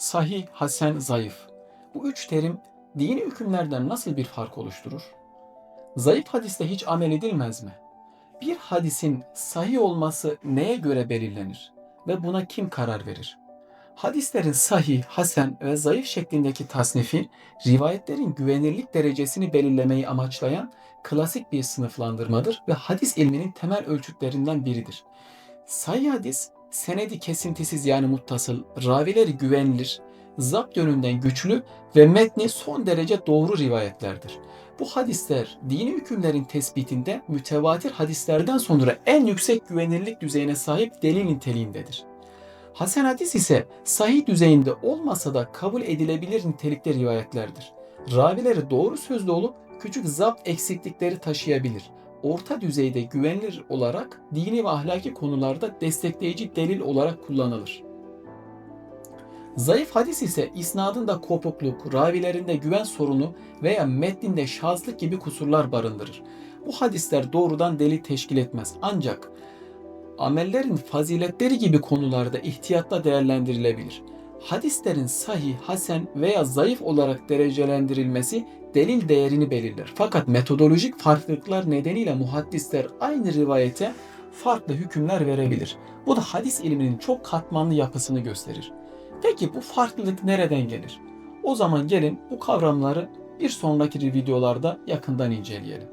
sahih, hasen, zayıf. Bu üç terim dini hükümlerden nasıl bir fark oluşturur? Zayıf hadiste hiç amel edilmez mi? Bir hadisin sahih olması neye göre belirlenir ve buna kim karar verir? Hadislerin sahih, hasen ve zayıf şeklindeki tasnifi, rivayetlerin güvenirlik derecesini belirlemeyi amaçlayan klasik bir sınıflandırmadır ve hadis ilminin temel ölçütlerinden biridir. Sahih hadis, senedi kesintisiz yani muttasıl, ravileri güvenilir, zapt yönünden güçlü ve metni son derece doğru rivayetlerdir. Bu hadisler dini hükümlerin tespitinde mütevatir hadislerden sonra en yüksek güvenirlik düzeyine sahip delil niteliğindedir. Hasen hadis ise sahih düzeyinde olmasa da kabul edilebilir nitelikte rivayetlerdir. Ravileri doğru sözlü olup küçük zapt eksiklikleri taşıyabilir. Orta düzeyde güvenilir olarak dini ve ahlaki konularda destekleyici delil olarak kullanılır. Zayıf hadis ise isnadında kopukluk, ravilerinde güven sorunu veya metninde şazlık gibi kusurlar barındırır. Bu hadisler doğrudan delil teşkil etmez. Ancak amellerin faziletleri gibi konularda ihtiyatla değerlendirilebilir. Hadislerin sahih, hasen veya zayıf olarak derecelendirilmesi delil değerini belirler. Fakat metodolojik farklılıklar nedeniyle muhaddisler aynı rivayete farklı hükümler verebilir. Bu da hadis ilminin çok katmanlı yapısını gösterir. Peki bu farklılık nereden gelir? O zaman gelin bu kavramları bir sonraki videolarda yakından inceleyelim.